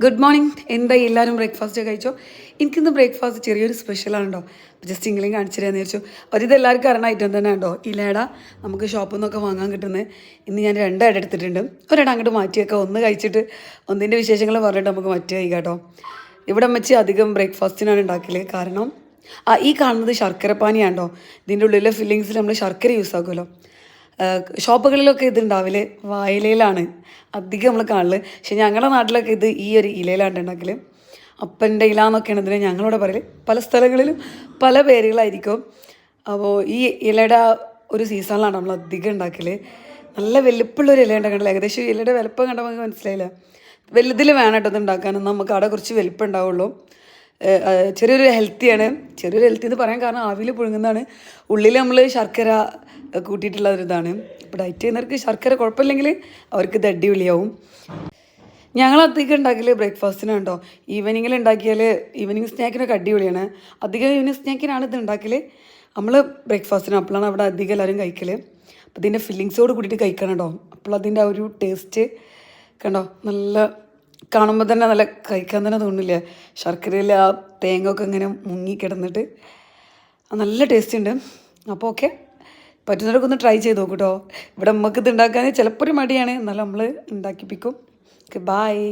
Good morning എന്താ എല്ലാവരും breakfast കഴിച്ചോ? എനിക്കിന്ന് ബ്രേക്ക്ഫാസ്റ്റ് ചെറിയൊരു സ്പെഷ്യലാണ് കേട്ടോ ജസ്റ്റ് ഇംഗ്ലീഷ് കാണിച്ചിരുന്നു വിചാരിച്ചു. ഇത് എല്ലാവർക്കും അറിയണ ഐറ്റം തന്നെ ഉണ്ടോ ഇലട നമുക്ക് ഷോപ്പിൽ നിന്നൊക്കെ വാങ്ങാൻ കിട്ടുന്നത് ഇന്ന് ഞാൻ രണ്ടായിട്ട് എടുത്തിട്ടുണ്ട്. ഒരിട അങ്ങോട്ട് മാറ്റിയൊക്കെ. ഒന്ന് കഴിച്ചിട്ട് ഒന്നിന്റെ വിശേഷങ്ങൾ പറഞ്ഞിട്ട് നമുക്ക് മറ്റു കഴിക്കാം കേട്ടോ. ഇവിടെ വെച്ച് അധികം ബ്രേക്ക്ഫാസ്റ്റിനാണ് ഉണ്ടാക്കൽ കാരണം ആ ഈ കാണുന്നത് ശർക്കര പാനിയാണ് ഇതിന്റെ ഉള്ളിലെ ഫില്ലിങ്സിൽ നമ്മൾ ശർക്കര യൂസ് ആക്കുമല്ലോ. ഷോപ്പുകളിലൊക്കെ ഇതുണ്ടാവില്ല വായിലയിലാണ്. അധികം നമ്മൾ കാണൽ. പക്ഷെ ഞങ്ങളുടെ നാട്ടിലൊക്കെ ഇത് ഈ ഒരു ഇലയിലാണ് ഉണ്ടാക്കൽ അപ്പന്റെ ഇല എന്നൊക്കെയാണ് ഇതിനെ ഞങ്ങളിവിടെ പറയൽ പല സ്ഥലങ്ങളിലും പല പേരുകളായിരിക്കും. അപ്പോൾ ഈ ഇലയുടെ ഒരു സീസണിലാണ് നമ്മൾ അധികം ഉണ്ടാക്കൽ നല്ല വലിപ്പമുള്ളൊരു ഇല ഉണ്ടാക്കണ്ടല്ലോ ഏകദേശം ഇലയുടെ വലുപ്പം കണ്ടപ്പോൾ നമുക്ക് മനസ്സിലായില്ല. വലുതിൽ വേണം കേട്ടോ ഉണ്ടാക്കാൻ. നമുക്ക് അവിടെ കുറച്ച് വലിപ്പം ഉണ്ടാവുള്ളൂ. ചെറിയൊരു ഹെൽത്തിയാണ് ചെറിയൊരു ഹെൽത്തി എന്ന് പറയാൻ കാരണം ആവിയിൽ പുഴുങ്ങുന്നതാണ്. ഉള്ളിൽ നമ്മൾ ശർക്കര കൂട്ടിയിട്ടുള്ള ഒരു ഇതാണ് ഇപ്പോൾ ഡയറ്റ് ചെയ്യുന്നവർക്ക് ശർക്കര കുഴപ്പമില്ലെങ്കിൽ അവർക്ക് ഇത് അടിപൊളിയാവും. ഞങ്ങൾ അധികം ഉണ്ടാക്കിയത് ബ്രേക്ക്ഫാസ്റ്റിനാണ് കേട്ടോ ഈവനിങ്ങിൽ ഉണ്ടാക്കിയാൽ ഈവനിങ് സ്നാക്കിനൊക്കെ അടിപൊളിയാണ്. അധികം ഈവനിങ് സ്നാക്കിനാണ് ഇത് ഉണ്ടാക്കൽ നമ്മൾ ബ്രേക്ക്ഫാസ്റ്റിന് അപ്പോഴാണ് അവിടെ അധികം എല്ലാവരും കഴിക്കൽ അപ്പോൾ ഇതിന്റെ ഫില്ലിങ്സോട് കൂടിയിട്ട് കഴിക്കണം കേട്ടോ. അപ്പോൾ അതിന്റെ ആ ഒരു ടേസ്റ്റ് കണ്ടോ? നല്ല കാണുമ്പോൾ തന്നെ നല്ല കഴിക്കാൻ തന്നെ തോന്നില്ല? ശർക്കരയിൽ ആ തേങ്ങ ഒക്കെ ഇങ്ങനെ മുങ്ങി കിടന്നിട്ട്. നല്ല ടേസ്റ്റ് ഉണ്ട്. അപ്പോൾ ഓക്കെ പറ്റുന്നവരൊക്കെ ഒന്ന് ട്രൈ ചെയ്ത് നോക്കൂ കേട്ടോ ഇവിടെ നമുക്ക് ഇത് ഉണ്ടാക്കാൻ ചിലപ്പോൾ ഒരു മടിയാണ്. എന്നാലും നമ്മൾ ഉണ്ടാക്കിപ്പിക്കും. Okay bye